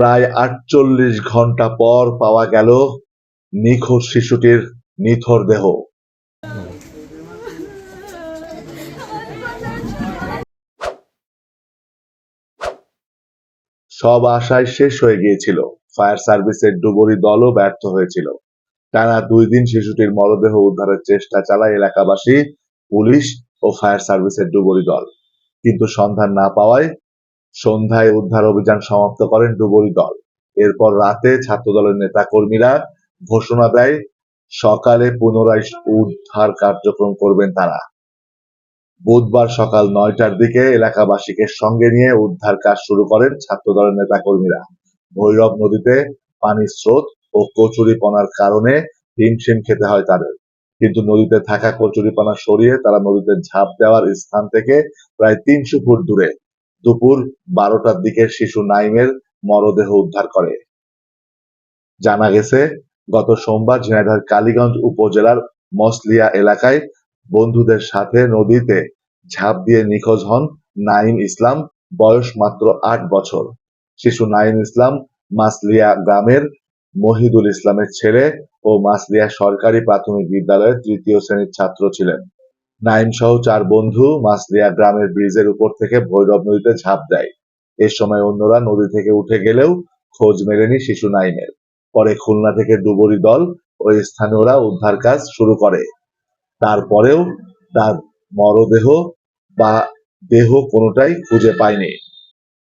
প্রায় আটচল্লিশ ঘণ্টা পর পাওয়া গেল নিখোঁজ শিশুটির নিথর দেহ। সব আশায় শেষ হয়ে গিয়েছিল। ফায়ার সার্ভিসের ডুবুরি দলও ব্যর্থ হয়েছিল। টানা দুই দিন শিশুটির মরদেহ উদ্ধারের চেষ্টা চালায় এলাকাবাসী, পুলিশ ও ফায়ার সার্ভিসের ডুবুরি দল। কিন্তু সন্ধান না পাওয়ায় সন্ধ্যায় উদ্ধার অভিযান সমাপ্ত করেন ডুবুরি দল। এরপর রাতে ছাত্রদলের নেতা কর্মীরা ঘোষণা দেয়, সকালে পুনরায় উদ্ধার কার্যক্রম করবেন তারা। বুধবার সকাল নয়টার দিকে এলাকাবাসীকে সঙ্গে নিয়ে উদ্ধার কাজ শুরু করেন ছাত্রদলের নেতা কর্মীরা ভৈরব নদীতে পানির স্রোত ও কচুরিপনার কারণে হিমশিম খেতে হয় তাদের। কিন্তু নদীতে থাকা কচুরিপানা সরিয়ে তারা নদীতে ঝাঁপ দেওয়ার স্থান থেকে প্রায় তিনশো ফুট দূরে দুপুর বারোটার দিকে শিশু নাইমের মরদেহ উদ্ধার করে। জানা গেছে, গত সোমবার ঝিনাইদহের কালীগঞ্জ উপজেলার মসলিয়া এলাকায় বন্ধুদের সাথে নদীতে ঝাঁপ দিয়ে নিখোঁজ হন নাইম ইসলাম, বয়স মাত্র আট বছর। শিশু নাইম ইসলাম মাসলিয়া গ্রামের মহিদুল ইসলামের ছেলে ও মাসলিয়া সরকারি প্রাথমিক বিদ্যালয়ের তৃতীয় শ্রেণির ছাত্র ছিলেন। নাইম সহ চার বন্ধু মাসলিয়া গ্রামের ব্রিজের উপর থেকে ভৈরব নদীতে ঝাঁপ দেয়। এ সময় অন্যরা নদী থেকে উঠে গেলেও খোঁজ মেলেনি শিশু নাইমের। পরে খুলনা থেকে ডুবুরি দল ও স্থানীয়রা উদ্ধার কাজ শুরু করে। তারপরেও তার মরদেহ বা দেহ কোনোটাই খুঁজে পায়নি।